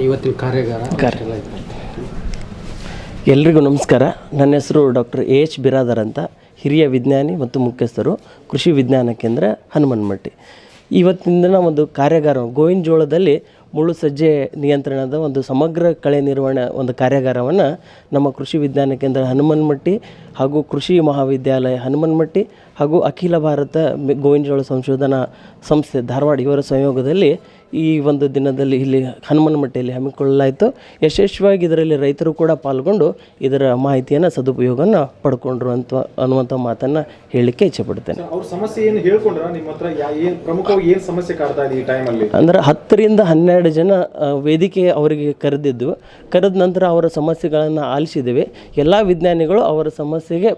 ಇವತ್ತಿನ ಕಾರ್ಯಾಗಾರ ಕಾರ್ಯ- ಎಲ್ರಿಗೂ ನಮಸ್ಕಾರ. ನನ್ನ ಹೆಸರು ಡಾಕ್ಟರ್ ಎ ಎಚ್ ಬಿರಾದರ್ ಅಂತ. ಹಿರಿಯ ವಿಜ್ಞಾನಿ ಮತ್ತು ಮುಖ್ಯಸ್ಥರು ಕೃಷಿ ವಿಜ್ಞಾನ ಕೇಂದ್ರ ಹನುಮನ್ಮಟ್ಟಿ. ಇವತ್ತಿನ ಒಂದು ಕಾರ್ಯಾಗಾರ ಗೋವಿನ ಜೋಳದಲ್ಲಿ ಮುಳ್ಳು ಸಜ್ಜೆ ನಿಯಂತ್ರಣದ ಒಂದು ಸಮಗ್ರ ಕಳೆ ನಿರ್ವಹಣೆ ಒಂದು ಕಾರ್ಯಾಗಾರವನ್ನು ನಮ್ಮ ಕೃಷಿ ವಿಜ್ಞಾನ ಕೇಂದ್ರ ಹನುಮನ್ಮಟ್ಟಿ ಹಾಗೂ ಕೃಷಿ ಮಹಾವಿದ್ಯಾಲಯ ಹನುಮನ್ಮಟ್ಟಿ ಹಾಗೂ ಅಖಿಲ ಭಾರತ ಗೋವಿನ ಜೋಳ ಸಂಶೋಧನಾ ಸಂಸ್ಥೆ ಧಾರವಾಡ ಇವರ ಸಂಯೋಗದಲ್ಲಿ ಈ ಒಂದು ದಿನದಲ್ಲಿ ಇಲ್ಲಿ ಹನುಮನಮಟ್ಟಿಯಲ್ಲಿ ಹಮ್ಮಿಕೊಳ್ಳಲಾಯಿತು. ಯಶಸ್ವಿಯಾಗಿ ಇದರಲ್ಲಿ ರೈತರು ಕೂಡ ಪಾಲ್ಗೊಂಡು ಇದರ ಮಾಹಿತಿಯನ್ನು ಸದುಪಯೋಗವನ್ನು ಪಡ್ಕೊಂಡ್ರು ಅಂತ ಅನ್ನುವಂಥ ಮಾತನ್ನು ಹೇಳಲಿಕ್ಕೆ ಇಚ್ಛೆಪಡ್ತೇನೆ ಅವ್ರ ಸಮಸ್ಯೆ ಏನು ಹೇಳ್ಕೊಂಡ್ರ ನಿಮ್ಮ ಹತ್ರ ಯಾ- ಪ್ರಮುಖವಾಗಿ ಏನ್ ಸಮಸ್ಯೆ ಕಾಡ್ತಾ ಇದೆ ಈ ಟೈಮಲ್ಲಿ? ಅಂದ್ರೆ ಹತ್ತರಿಂದ ಹನ್ನೆರಡು ಜನ ವೇದಿಕೆ ಅವರಿಗೆ ಕರೆದಿದ್ದು. ಕರೆದ ನಂತರ ಅವರ ಸಮಸ್ಯೆಗಳನ್ನು ಆಲಿಸಿದ್ದೇವೆ. ಎಲ್ಲ ವಿಜ್ಞಾನಿಗಳು ಅವರ ಸಮಸ್ಯೆಗೆ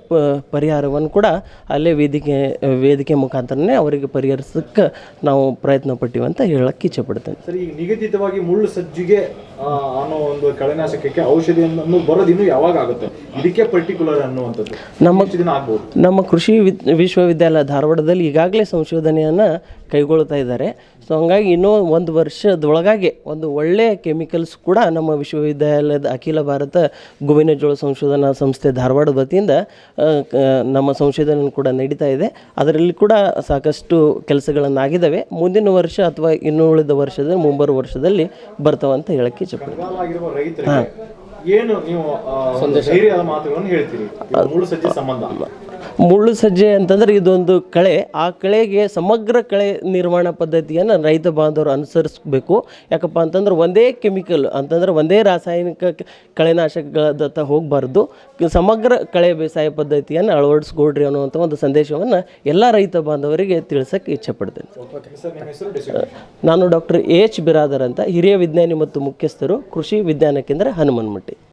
ಪರಿಹಾರವನ್ನು ಕೂಡ ಅಲ್ಲೇ ವೇದಿಕೆ ವೇದಿಕೆ ಮುಖಾಂತರನೇ ಅವರಿಗೆ ಪರಿಹರಿಸೋಕ್ಕೆ ನಾವು ಪ್ರಯತ್ನ ಪಟ್ಟಿವಂತ ಹೇಳಕ್ಕೆ ಇಚ್ಛೆಪಡ್ತೇನೆ ಸರಿ ಈಗ ನಿಗದಿತವಾಗಿ ಮುಳ್ಳು ಸಜ್ಜಿಗೆ ಅನ್ನೋ ಒಂದು ಕಳೆನಾಶಕಕ್ಕೆ ಔಷಧಿಯನ್ನು ಬರೋದು ಇನ್ನು ಯಾವಾಗ ಆಗುತ್ತೆ? ಇದಕ್ಕೆ ಪರ್ಟಿಕ್ಯುಲರ್ ಅನ್ನುವಂಥದ್ದು. ನಮ್ಮ ದಿನ ಆಗ್ಬೋದು. ನಮ್ಮ ಕೃಷಿ ವಿಶ್ವವಿದ್ಯಾಲಯ ಧಾರವಾಡದಲ್ಲಿ ಈಗಾಗಲೇ ಸಂಶೋಧನೆಯನ್ನು ಕೈಗೊಳ್ತಾ ಇದ್ದಾರೆ. ಸೊ ಹಂಗಾಗಿ ಇನ್ನೂ ಒಂದು ವರ್ಷದೊಳಗಾಗಿ ಒಂದು ಒಳ್ಳೆಯ ಕೆಮಿಕಲ್ಸ್ ಕೂಡ ನಮ್ಮ ವಿಶ್ವವಿದ್ಯಾಲಯದ ಅಖಿಲ ಭಾರತ ಗೋವಿನ ಜೋಳ ಸಂಶೋಧನಾ ಸಂಸ್ಥೆ ಧಾರವಾಡ ವತಿಯಿಂದ ನಮ್ಮ ಸಂಶೋಧನೆ ಕೂಡ ನಡೀತಾ ಇದೆ. ಅದರಲ್ಲಿ ಕೂಡ ಸಾಕಷ್ಟು ಕೆಲಸಗಳನ್ನಾಗಿದ್ದಾವೆ. ಮುಂದಿನ ವರ್ಷ ಅಥವಾ ಇನ್ನು ಉಳಿದ ವರ್ಷದ ಮುಂಬರುವ ವರ್ಷದಲ್ಲಿ ಬರ್ತಾವಂತ ಹೇಳಕ್ಕೆ ಇಚ್ಛಪಡ್ತೀನಿ ಏನು ನೀವು ಧೈರ್ಯದ ಮಾತುಗಳನ್ನು ಹೇಳ್ತೀರಿ? ಸಂಬಂಧ. ಮುಳ್ಳು ಸಜ್ಜೆ ಅಂತಂದ್ರೆ ಇದೊಂದು ಕಳೆ. ಆ ಕಳೆಗೆ ಸಮಗ್ರ ಕಳೆ ನಿರ್ಮಾಣ ಪದ್ಧತಿಯನ್ನು ರೈತ ಬಾಂಧವರು ಅನುಸರಿಸಬೇಕು. ಯಾಕಪ್ಪ ಅಂತಂದ್ರೆ ಒಂದೇ ಕೆಮಿಕಲ್, ಅಂತಂದ್ರೆ ಒಂದೇ ರಾಸಾಯನಿಕ ಕಳೆನಾಶಕಗಳದತ್ತ ಹೋಗಬಾರ್ದು. ಸಮಗ್ರ ಕಳೆ ಬೇಸಾಯ ಪದ್ಧತಿಯನ್ನು ಅಳವಡಿಸ್ಕೊಡ್ರಿ ಅನ್ನುವಂಥ ಒಂದು ಸಂದೇಶವನ್ನು ಎಲ್ಲ ರೈತ ಬಾಂಧವರಿಗೆ ತಿಳಿಸಕ್ಕೆ ಇಚ್ಛೆಪಡ್ತೇನೆ. ನಾನು ಡಾಕ್ಟರ್ ಎ ಎಚ್. ಬಿರಾದರ್ ಅಂತ ಹಿರಿಯ ವಿಜ್ಞಾನಿ ಮತ್ತು ಮುಖ್ಯಸ್ಥರು ಕೃಷಿ ವಿಜ್ಞಾನ ಕೇಂದ್ರ ಹನುಮನ್ಮಟ್ಟಿ.